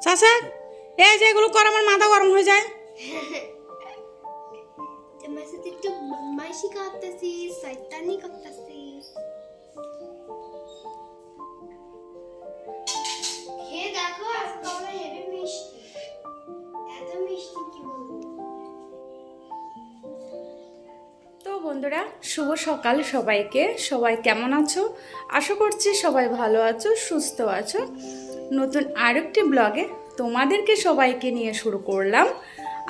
চাচা এই যে এগুলো কর আমার মাথা গরম হয়ে যায়। তোমার সাথে একটু বদমাইশি করতেছি শয়তানি করতেছি। দেখো আজকে আমার হেভি মিষ্টি। এত মিষ্টি কি বলব? তো বন্ধুরা শুভ সকাল সবাইকে। সবাই কেমন আছো? আশা করছি সবাই ভালো আছো সুস্থ আছো। নতুন আরেকটি ব্লগে তোমাদেরকে সবাইকে নিয়ে শুরু করলাম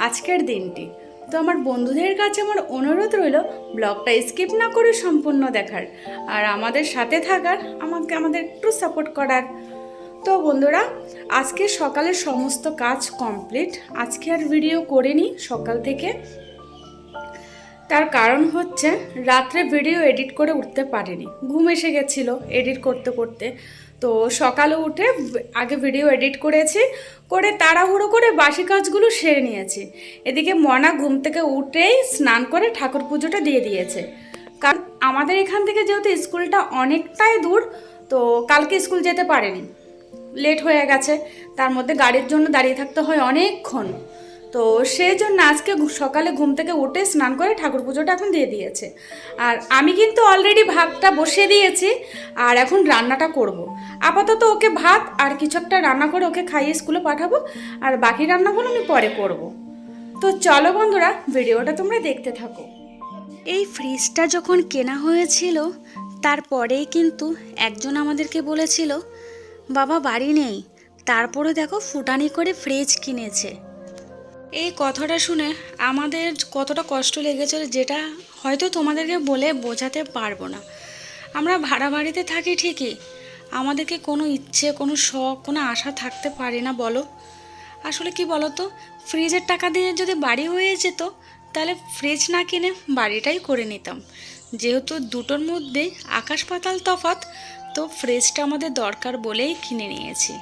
আজকের দিনটি। তো আমার বন্ধুদের কাছে আমার অনুরোধ রইল, ব্লগটা স্কিপ না করে সম্পূর্ণ দেখার আর আমাদের সাথে থাকার, আমাকে আমাদের একটু সাপোর্ট করার। তো বন্ধুরা, আজকে সকালের সমস্ত কাজ কমপ্লিট। আজকে আর ভিডিও করিনি সকাল থেকে। তার কারণ হচ্ছে, রাত্রে ভিডিও এডিট করে উঠতে পারিনি। ঘুম এসে গেছিল এডিট করতে করতে। তো সকালে উঠে আগে ভিডিও এডিট করেছি, করে তাড়াহুড়ো করে বাসি কাজগুলো সেরে নিয়েছি। এদিকে মনা ঘুম থেকে উঠেই স্নান করে ঠাকুর পুজোটা দিয়ে দিয়েছে। কারণ আমাদের এখান থেকে যেহেতু স্কুলটা অনেকটাই দূর, তো কালকে স্কুল যেতে পারেনি। লেট হয়ে গেছে, তার মধ্যে গাড়ির জন্য দাঁড়িয়ে থাকতে হয় অনেকক্ষণ। তো সেই জন্য আজকে সকালে ঘুম থেকে উঠে স্নান করে ঠাকুর পুজোটা এখন দিয়ে দিয়েছে আর আমি কিন্তু অলরেডি ভাতটা বসিয়ে দিয়েছি, আর এখন রান্নাটা করব। আপাতত ওকে ভাত আর কিছু একটা রান্না করে ওকে খাইয়ে স্কুলে পাঠাবো, আর বাকি রান্নাগুলো আমি পরে করব। তো চলো বন্ধুরা, ভিডিওটা তোমরা দেখতে থাকো এই ফ্রিজটা যখন কেনা হয়েছিল, তারপরেই কিন্তু একজন আমাদেরকে বলেছিল, বাবা, বাড়ি নেই তারপরে দেখো ফুটানি করে ফ্রিজ কিনেছে এই কথাটা শুনে আমাদের কতটা কষ্ট লেগেছিল যেটা হয়তো তোমাদেরকে বলে বোঝাতে পারব না। আমরা ভাড়া বাড়িতে থাকি ঠিকই, আমাদেরকে কোনো ইচ্ছে, কোনো শখ, কোনো আশা থাকতে পারে না বলো। আসলে কি বলো তো ফ্রিজের টাকা দিয়ে যদি বাড়ি হয়ে যেত, তাহলে ফ্রিজ না কিনে বাড়িটাই করে নিতাম। যেহেতু দুটোর মধ্যেই আকাশ পাতাল তফাৎ, তো ফ্রিজটা আমাদের দরকার বলেই কিনে নিয়েছি।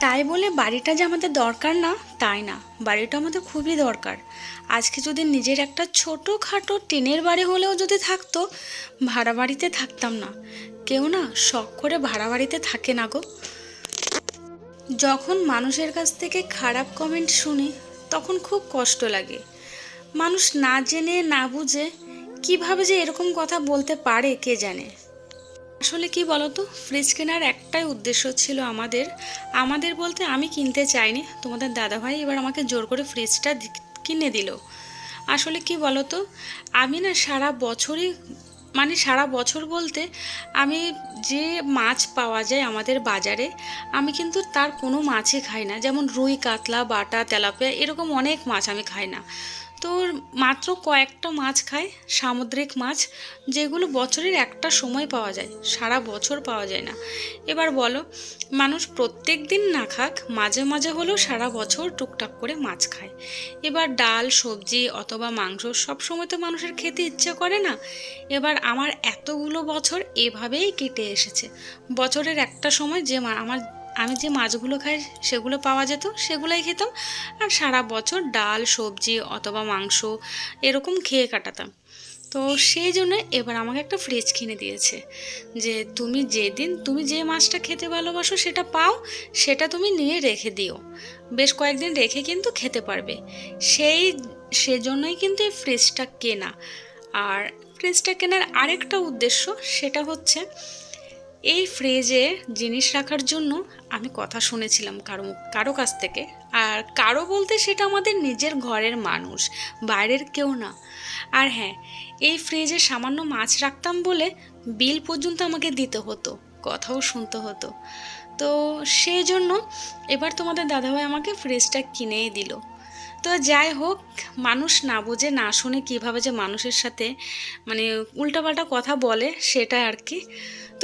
তাই বলে বাড়িটা যে আমাদের দরকার না, তাই না। বাড়িটা আমাদের খুবই দরকার। আজকে যদি নিজের একটা ছোটোখাটো টিনের বাড়ি হলেও যদি থাকতো, ভাড়া বাড়িতে থাকতাম না। কেউ না শখ করে ভাড়া বাড়িতে থাকে না গো। যখন মানুষের কাছ থেকে খারাপ কমেন্ট শুনি, তখন খুব কষ্ট লাগে। মানুষ না জেনে, না বুঝে, কীভাবে যে এরকম কথা বলতে পারে, কে জানে। আসলে কি বলতো? ফ্রিজ কেনার একটাই উদ্দেশ্য ছিল আমাদের। আমাদের বলতে আমি কিনতে চাইনি, তোমাদের দাদাভাই এবার আমাকে জোর করে ফ্রিজটা কিনে দিল। আসলে কি বলতো? আমি না সারা বছরই মানে সারা বছর বলতে আমি যে মাছ পাওয়া যায় আমাদের বাজারে, আমি কিন্তু তার কোনো মাছই খাই না। যেমন রুই, কাতলা, বাটা, তেলাপিয়া এরকম অনেক মাছ আমি খাই না। তো মাত্র কয়েকটা মাছ খায়, সামুদ্রিক মাছ, যেগুলো বছরের একটা সময় পাওয়া যায়, সারা বছর পাওয়া যায় না। এবার বলো, মানুষ প্রত্যেক দিন না খাক, মাঝে মাঝে হলেও সারা বছর টুকটাক করে মাছ খায়। এবার ডাল, সবজি অথবা মাংস সব সময় তো মানুষের খেতে ইচ্ছে করে না। এবার আমার এতগুলো বছর এভাবেই কেটে এসেছে। বছরের একটা সময় যে আমার আমি যে মাছগুলো খাই, সেগুলো পাওয়া যেত, সেগুলোই খেতাম। আর সারা বছর ডাল, সবজি অথবা মাংস এরকম খেয়ে কাটাতাম। তো সেই জন্য এবার আমাকে একটা ফ্রিজ কিনে দিয়েছে যে, তুমি যেদিন, তুমি যে মাছটা খেতে ভালোবাসো সেটা পাও, সেটা তুমি নিয়ে রেখে দিও। বেশ কয়েকদিন রেখে কিন্তু খেতে পারবে। সেই, সেজন্যই কিন্তু এই ফ্রিজটা কেনা। আর ফ্রিজটা কেনার আরেকটা উদ্দেশ্য সেটা হচ্ছে এই ফ্রিজে জিনিস রাখার জন্য আমি কথা শুনেছিলাম কারও কারও কাছ থেকে। আর কারও বলতে সেটা আমাদের নিজের ঘরের মানুষ, বাইরের কেউ না। আর হ্যাঁ এই ফ্রিজে সামান্য মাছ রাখতাম বলে বিল পর্যন্ত আমাকে দিতে হতো, কথাও শুনতে হতো। তো সেই জন্য এবার তোমাদের দাদাভাই আমাকে ফ্রিজটা কিনেই দিল। তো যাই হোক, মানুষ না বুঝে, না শুনে কীভাবে যে মানুষের সাথে মানে উল্টাপাল্টা কথা বলে সেটা আর কি।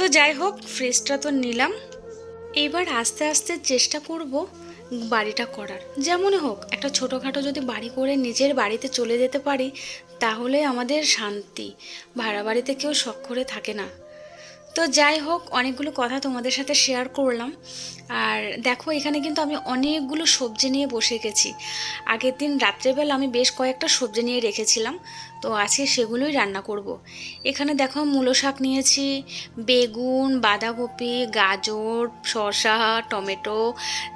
তো যাই হোক ফ্রিজটা তো নিলাম। এবার আস্তে আস্তে চেষ্টা করব বাড়িটা করার। যেমনই হোক, একটা ছোটোখাটো যদি বাড়ি করে নিজের বাড়িতে চলে যেতে পারি, তাহলে আমাদের শান্তি। ভাড়া বাড়িতে কেউ শখ করে থাকে না। তো যাই হোক, অনেকগুলো কথা তোমাদের সাথে শেয়ার করলাম। আর দেখো, এখানে কিন্তু আমি অনেকগুলো সবজি নিয়ে বসে গেছি। আগের দিন রাত্রেবেলা আমি বেশ কয়েকটা সবজি নিয়ে রেখেছিলাম। তো আজকে সেগুলোই রান্না করব। এখানে দেখো মূলো শাক নিয়েছি, বেগুন, বাঁধাকপি, গাজর শসা টমেটো,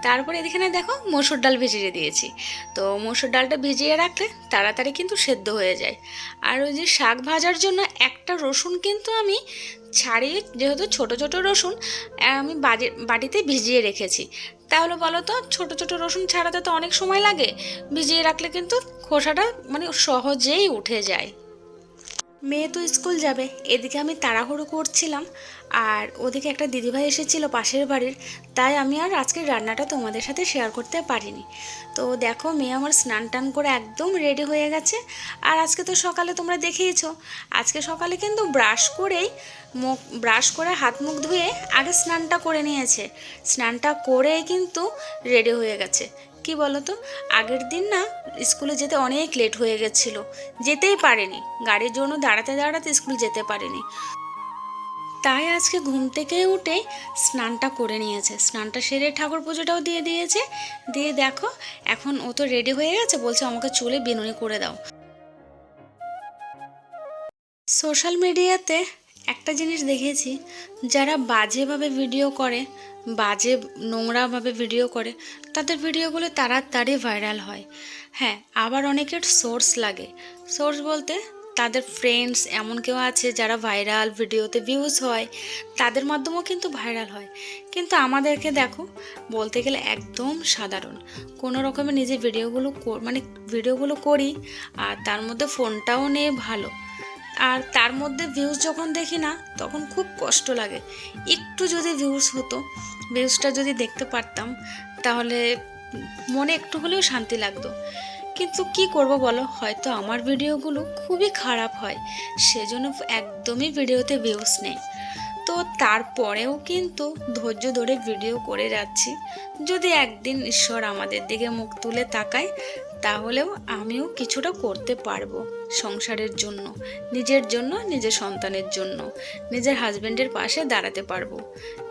তারপরে এখানে দেখো মসুর ডাল ভিজিয়ে দিয়েছি। তো মসুর ডালটা ভিজিয়ে রাখলে তাড়াতাড়ি কিন্তু সেদ্ধ হয়ে যায়। আর ওই যে শাক ভাজার জন্য একটা রসুন কিন্তু আমি ছাড়িয়ে, যেহেতু ছোট ছোট রসুন আমি বাটিতে ভিজিয়ে রেখেছি। তাহলে বলো তো, ছোট ছোট রসুন ছাড়াতে তো অনেক সময় লাগে। ভিজিয়ে রাখলে কিন্তু খোসাটা মানে সহজেই উঠে যায়। মেয়ে তো স্কুল যাবে। এদিকে আমি তাড়াহুড়ো করছিলাম আর ওদিকে একটা দিদিভাই এসেছিল পাশের বাড়ির। তাই আমি আর আজকের রান্নাটা তোমাদের সাথে শেয়ার করতে পারিনি। তো দেখো মেয়ে আমার স্নান টান করে একদম রেডি হয়ে গেছে। আর আজকে তো সকালে তোমরা দেখেইছো আজকে সকালে কিন্তু ব্রাশ করেই মুখ ব্রাশ করে হাত মুখ ধুয়ে আগে স্নানটা করে নিয়েছে। স্নানটা করেই কিন্তু রেডি হয়ে গেছে। কি বলো তো আগের দিন না স্কুলে যেতে অনেক লেট হয়ে গেছিল। যেতেই পারেনি। গাড়ির জন্য দাঁড়াতে দাঁড়াতে স্কুল যেতে পারেনি। তাই আজকে ঘুম থেকে উঠে স্নানটা করে নিয়েছে। স্নানটা সেরে ঠাকুর পুজোটাও দিয়ে দিয়েছে। দিয়ে দেখো, এখন ও তো রেডি হয়ে গেছে, বলছে আমাকে চুলে বিনুনি করে দাও। সোশ্যাল মিডিয়াতে একটা জিনিস দেখেছি, যারা বাজেভাবে ভিডিও করে, বাজে নোংরাভাবে ভিডিও করে তাদের ভিডিওগুলো তাড়াতাড়ি ভাইরাল হয়। হ্যাঁ আবার অনেকের সোর্স লাগে। সোর্স বলতে তাদের ফ্রেন্ডস এমন কেউ আছে যারা ভাইরাল ভিডিওতে ভিউজ হয়, তাদের মাধ্যমেও কিন্তু ভাইরাল হয়। কিন্তু আমাদেরকে দেখো, বলতে গেলে একদম সাধারণ। কোনো রকমে নিজে ভিডিওগুলো মানে ভিডিওগুলো করি, আর তার মধ্যে ফোনটাও নেই ভালো। আর তার মধ্যে ভিউজ যখন দেখি না, তখন খুব কষ্ট লাগে। একটু যদি ভিউজ হতো ভিউজটা যদি দেখতে পারতাম তাহলে মনে একটু হলেও শান্তি লাগতো। কিন্তু কি করব বলো? হয়তো আমার ভিডিওগুলো খুবই খারাপ হয়। সেজন্য একদমই ভিডিওতে ভিউজ নেই। তো তারপরেও কিন্তু ধৈর্য ধরে ভিডিও করে যাচ্ছি। যদি একদিন ঈশ্বর আমাদের দিকে মুখ তুলে তাকায়, তাহলেও আমিও কিছুটা করতে পারব সংসারের জন্য, নিজের জন্য, নিজের সন্তানের জন্য, নিজের হাজবেন্ডের পাশে দাঁড়াতে পারব।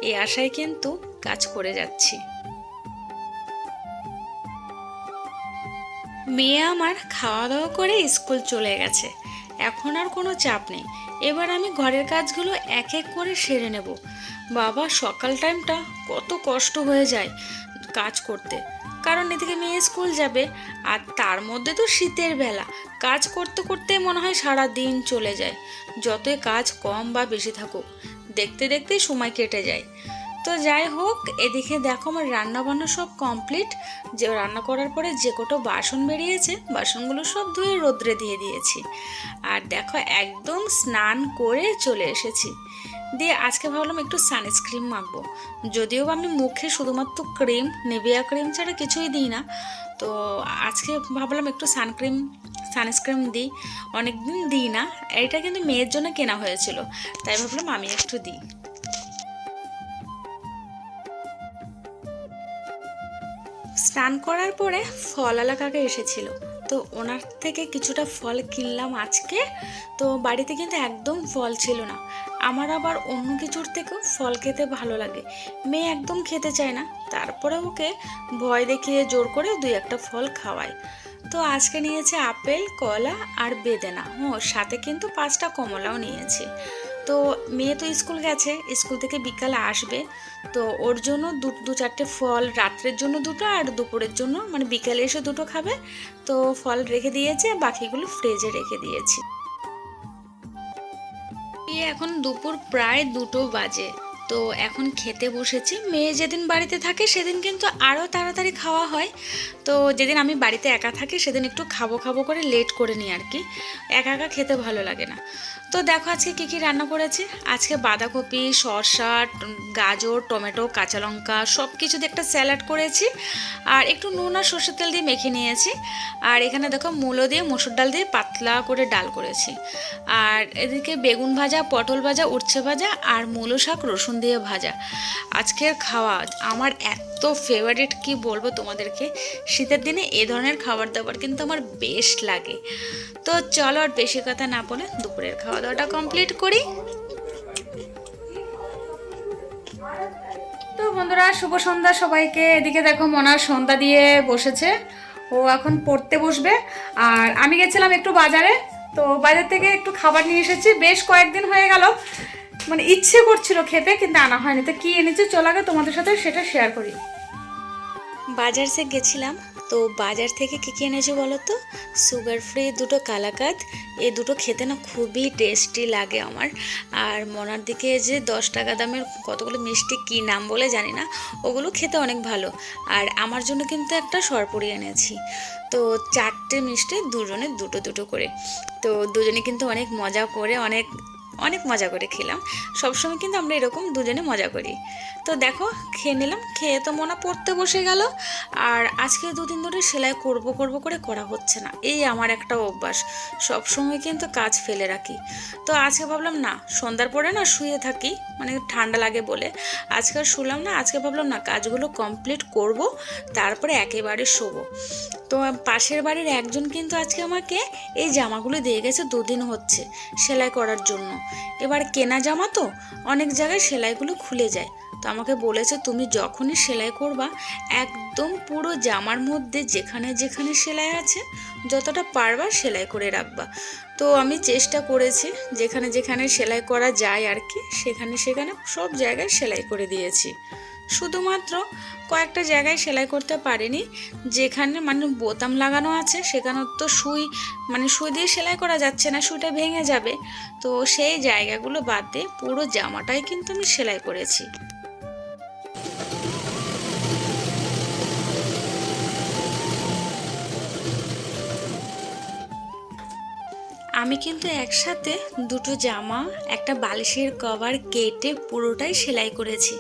এই আশায় কিন্তু কাজ করে যাচ্ছি। মেয়ে আমার খাওয়া দাওয়া করে স্কুল চলে গেছে। এখন আর কোনো চাপ নেই। এবার আমি ঘরের কাজগুলো এক এক করে সেরে নেব। বাবা, সকাল টাইমটা কত কষ্ট হয়ে যায় কাজ করতে। কারণ এদিকে মেয়ে স্কুল যাবে, আর তার মধ্যে তো শীতের বেলা। কাজ করতে করতে মনে হয় সারা দিন চলে যায়। যতই কাজ কম বা বেশি থাকুক, দেখতে দেখতেই সময় কেটে যায়। তো যাই হোক, এদিকে দেখো আমার রান্না বান্না সব কমপ্লিট যে রান্না করার পরে যে কটো বাসন বেরিয়েছে, বাসনগুলো সব ধুয়ে রোদ্রে দিয়ে দিয়েছি। আর দেখো একদম স্নান করে চলে এসেছি। দিয়ে আজকে ভাবলাম একটু সানস্ক্রিন মাখবো। যদিও আমি মুখে শুধুমাত্র ক্রিম নেভিয়া ক্রিম ছাড়া কিছুই দিই না। তো আজকে ভাবলাম একটু সানক্রিম সানস্ক্রিন দিই। অনেক দিন দিই না, এটা কিন্তু মেয়ের জন্য কেনা হয়েছিল। তাই ভাবলাম আমি একটু দিই। স্নান করার পরে ফল এলাকাকে এসেছিল। তো ওনার থেকে কিছুটা ফল কিনলাম আজকে। তো বাড়িতে কিন্তু একদম ফল ছিল না। আমার আবার অন্য কিছুর থেকেও ফল খেতে ভালো লাগে। মেয়ে একদম খেতে চায় না। তারপরে ওকে ভয় দেখিয়ে জোর করে দুই একটা ফল খাওয়ায়। তো আজকে নিয়েছে আপেল, কলা আর বেদেনা। হ্যাঁ সাথে কিন্তু পাঁচটা কমলাও নিয়েছি। তো মেয়ে তো স্কুল গেছে, স্কুল থেকে বিকালে আসবে। তো ওর জন্য দু দু চারটে ফল, রাত্রের জন্য দুটো আর দুপুরের জন্য মানে বিকালে এসে দুটো খাবে। তো ফল রেখে দিয়েছে, বাকিগুলো ফ্রিজে রেখে দিয়েছি। এখন দুপুর প্রায় দুটো বাজে। তো এখন খেতে বসেছি। মেয়ে যেদিন বাড়িতে থাকে, সেদিন কিন্তু আরও তাড়াতাড়ি খাওয়া হয়। তো যেদিন আমি বাড়িতে একা থাকি, সেদিন একটু খাব খাব করে লেট করে নিই আর কি। একা একা খেতে ভালো লাগে না। তো দেখো আজকে কী কী রান্না করেছি? আজকে বাঁধাকপি শসা গাজর, টমেটো, কাঁচা লঙ্কা সব কিছু দিয়ে একটা স্যালাড করেছি। আর একটু নুন আর সর্ষের তেল দিয়ে মেখে নিয়েছি। আর এখানে দেখো মূলো দিয়ে, মসুর ডাল দিয়ে পাতলা করে ডাল করেছি। আর এদিকে বেগুন ভাজা, পটল ভাজা, উচ্ছে ভাজা আর মূলো শাক রসুন দিয়ে ভাজা। আজকের খাওয়া আমার এত ফেভারিট কি বলব তোমাদেরকে? শীতের দিনে এ ধরনের খাবার দাবার কিন্তু আমার বেশ লাগে। তো চলো আর বেশি কথা না বলে দুপুরের খাওয়া দাওয়াটা কমপ্লিট করি। তো বন্ধুরা, শুভ সন্ধ্যা সবাইকে। এদিকে দেখো মনার সন্ধ্যা দিয়ে বসেছে। ও এখন পড়তে বসবে। আর আমি গেছিলাম একটু বাজারে। তো বাজার থেকে একটু খাবার নিয়ে এসেছি। বেশ কয়েকদিন হয়ে গেল। মানে ইচ্ছে করছিল খেতে, কিন্তু আনা হয়নি। তো কি এনেছি, চল আগে তোমাদের সাথে সেটা শেয়ার করি। বাজার সে গেছিলাম তো বাজার থেকে কী কী এনেছি বলো তো? সুগার ফ্রি দুটো কালাকাত এ দুটো খেতে না খুবই টেস্টি লাগে আমার। আর মনার দিকে যে দশ টাকা দামের কতগুলো মিষ্টি কী নাম বলে জানি না, ওগুলো খেতে অনেক ভালো। আর আমার জন্য কিন্তু একটা সরপুরি এনেছি। তো চারটে মিষ্টি, দুজনে দুটো দুটো করে। তো দুজনে কিন্তু অনেক মজা করে, অনেক অনেক মজা করে খেলাম। সবসময় কিন্তু আমরা এরকম দুজনে মজা করি। তো দেখো, খেয়ে নিলাম। খেয়ে তো মনে পড়তে বসে গেল। আর আজকে দুদিন ধরে সেলাই করব করব করে করা হচ্ছে না। এই আমার একটা অভ্যাস। সব সময় কিন্তু কাজ ফেলে রাখি। তো আজকে ভাবলাম, না, সন্ধ্যার পরে না শুয়ে থাকি মানে ঠান্ডা লাগে বলে। আজকে আর শুলাম না, আজকে ভাবলাম, না, কাজগুলো কমপ্লিট করব, তারপরে একেবারে শোবো। তো পাশের বাড়ির একজন কিন্তু আজকে আমাকে এই জামাগুলো দিয়ে গেছে দুদিন হচ্ছে, সেলাই করার জন্য। এবার কেনা জামা তো, অনেক জায়গায় সেলাইগুলো খুলে যায়। তো আমাকে বলেছে, তুমি যখনই সেলাই করবা, একদম পুরো জামার মধ্যে যেখানে যেখানে সেলাই আছে, যতটা পারবা সেলাই করে রাখবা। তো আমি চেষ্টা করেছি, যেখানে যেখানে সেলাই করা যায় আর কি, সেখানে সেখানে সব জায়গায় সেলাই করে দিয়েছি। শুধুমাত্র কয়েকটা জায়গায় সেলাই করতে পারিনি, যেখানে মানে বোতাম লাগানো আছে, সেখানে তো সুই মানে সুই দিয়ে সেলাই করা যাচ্ছে না, সুইটা ভেঙে যাবে। তো সেই জায়গাগুলো বাদ দিয়ে পুরো জামাটাই কিন্তু আমি সেলাই করেছি। আমি কিন্তু একসাথে দুটো জামা, একটা বালিশের কভার কেটে পুরোটাই সেলাই করেছি।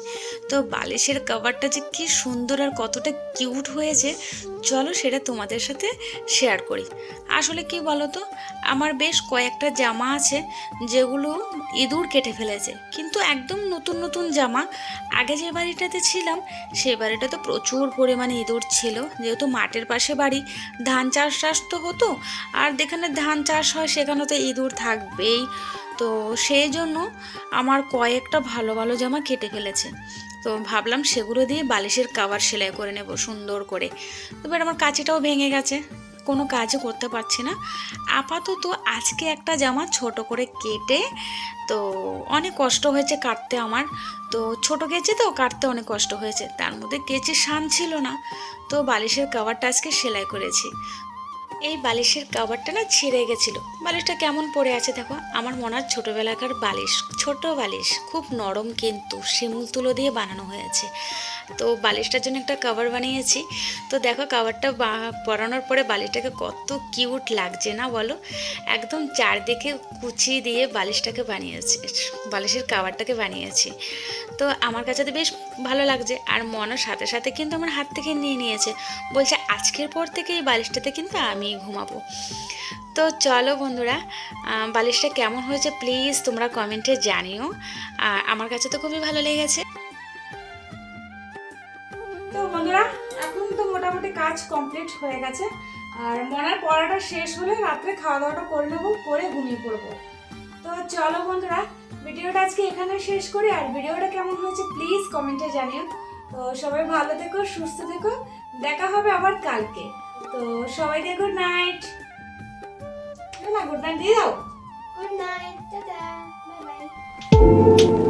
তো বালিশের কভারটা যে কি সুন্দর আর কতটা কিউট হয়েছে, চলো সেটা তোমাদের সাথে শেয়ার করি। আসলে কি বলো তো আমার বেশ কয়েকটা জামা আছে যেগুলো ইঁদুর কেটে ফেলেছে। কিন্তু একদম নতুন নতুন জামা, আগে যে বাড়িটাতে ছিলাম, সে বাড়িটা তো প্রচুর পরিমাণে ইঁদুর ছিল। যেহেতু মাঠের পাশে বাড়ি, ধান চাষ টাস তো হতো, আর যেখানে ধান চাষ হয় সেখানে তো ইঁদুর থাকবেই। তো সেই জন্য আমার কয়েকটা ভালো ভালো জামা কেটে ফেলেছে। তো ভাবলাম সেগুলো দিয়ে বালিশের কাভার সেলাই করে নেব সুন্দর করে। এবার আমার কাঁচিটাও ভেঙে গেছে। কোনো কাজও করতে পারছি না। আপাতত আজকে একটা জামা ছোট করে কেটে, তো অনেক কষ্ট হয়েছে কাটতে আমার। তো ছোট কেচি তো, কাটতে অনেক কষ্ট হয়েছে। তার মধ্যে কেচে শান ছিল না। তো বালিশের কাভারটা আজকে সেলাই করেছি। এই বালিশের কাভারটা না ছিঁড়ে গেছিল। বালিশটা কেমন পড়ে আছে দেখো? আমার মনে হয় ছোটোবেলাকার বালিশ, ছোট বালিশ, খুব নরম কিন্তু, শিমুল তুলো দিয়ে বানানো হয়েছে। তো বালিশটার জন্য একটা কাভার বানিয়েছি। তো দেখো কাভারটা পরানোর পরে বালিশটাকে কত কিউট লাগছে না বলো? একদম চারদিকে কুচি দিয়ে বালিশটাকে বানিয়েছি, বালিশের কাভারটাকে বানিয়েছি। তো আমার কাছে তো বেশ ভালো লাগছে। আর মনের সাথে সাথে কিন্তু আমার হাত থেকে নিয়ে নিয়েছে। বলছে আজকের পর থেকে এই বালিশটাতে কিন্তু আমি ঘুমাবো। তো চলো বন্ধুরা বালিশটা কেমন হয়েছে প্লিজ তোমরা কমেন্টে জানিও। আমার কাছে তো খুবই ভালো লেগেছে। তো বন্ধুরা, এখন তো মোটামুটি কাজ কমপ্লিট হয়ে গেছে। আর মনার পড়াটা শেষ হলে রাত্রে খাওয়া দাওয়াটা করে নেব, করে ঘুমিয়ে পড়ব। তো চলো বন্ধুরা, ভিডিওটা আজকে এখানে শেষ করি। আর ভিডিওটা কেমন হয়েছে প্লিজ কমেন্টে জানিও। তো সবাই ভালো থেকো, সুস্থ থেকো। দেখা হবে আবার কালকে। তো সবাইকে গুড নাইট গুড নাইট দিয়ে দাও। Good night tata bye bye